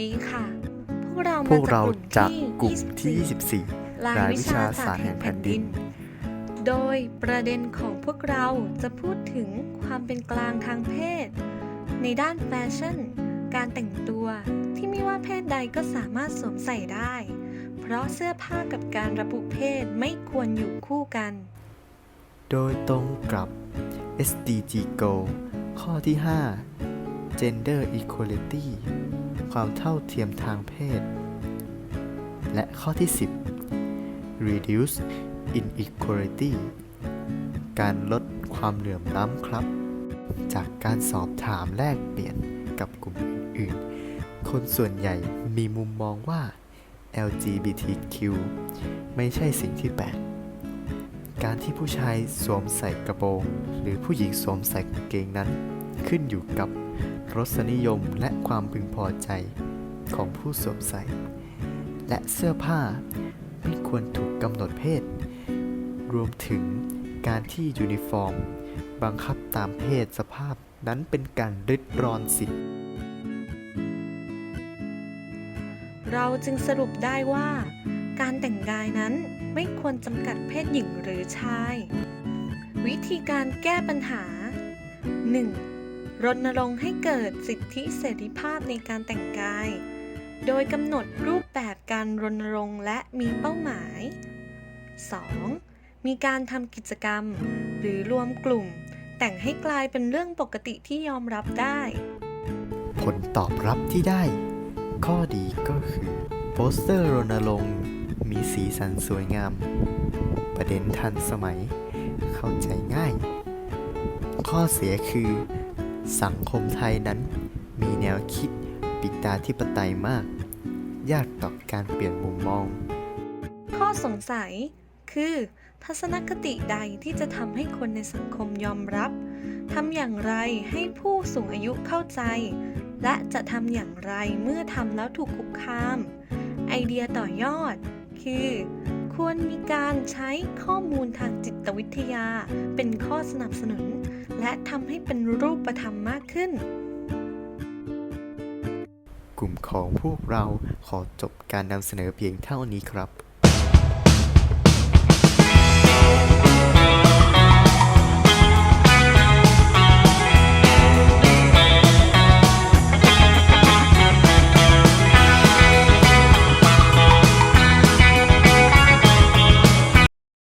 ดีค่ะ พวกเราพวกเราจากกลุ่ม24ที่ 24 รายวิชาศาสตร์แห่งแผ่นดิน โดยประเด็นของพวกเราจะพูดถึงความเป็นกลางทางเพศ ในด้านแฟชั่น การแต่งตัวที่ไม่ว่าเพศใดก็สามารถสวมใส่ได้ เพราะเสื้อผ้ากับการระบุเพศไม่ควรอยู่คู่กัน โดยตรงกับ SDG Goal ข้อที่ 5 Gender Equality ความเท่าเทียมทางเพศ และข้อที่ 10 Reduce Inequality การลดความเหลื่อมล้ำครับ จากการสอบถามแลกเปลี่ยนกับกลุ่มอื่นๆคนส่วนใหญ่มีมุมมองว่า LGBTQ ไม่ใช่สิ่งที่แปลก การที่ผู้ชายสวมใส่กระโปรง หรือผู้หญิงสวมใส่กางเกงนั้น ขึ้นอยู่กับ รสนิยมและความพึงพอใจของผู้สวมใส่ และเสื้อผ้าไม่ควรถูกกำหนดเพศ รวมถึงการที่ยูนิฟอร์ม บังคับตามเพศสภาพนั้นเป็นการริดรอนสิทธิเราจึงสรุปได้ว่า การแต่งกายนั้นไม่ควรจำกัดเพศหญิงหรือชาย วิธีการแก้ปัญหา 1. รณรงค์ให้เกิดสิทธิเสรีภาพในการแต่งกาย โดยกำหนดรูปแบบการรณรงค์และมีเป้าหมาย 2. มีการทำกิจกรรม หรือรวมกลุ่ม แต่งให้กลายเป็นเรื่องปกติที่ยอมรับได้ ผลตอบรับที่ได้ ข้อดีก็คือโปสเตอร์รณรงค์มีสีสันสวยงาม ประเด็นทันสมัย เข้าใจง่าย ข้อเสียคือ สังคมไทยนั้นมีแนวคิดปิตาธิปไตยมาก ยากต่อการเปลี่ยนมุมมอง ข้อสงสัยคือ ทัศนคติใดที่จะทำให้คนในสังคมยอมรับทำอย่างไรให้ผู้สูงอายุเข้าใจ และจะทำอย่างไรเมื่อทำแล้วถูกคุกคาม ไอเดียต่อยอด คือ ควรมีการใช้ข้อมูลทางจิตวิทยาเป็นข้อสนับสนุน และทำให้เป็นรูปธรรมมากขึ้น กลุ่มของพวกเราขอจบการนำเสนอเพียงเท่านี้ครับ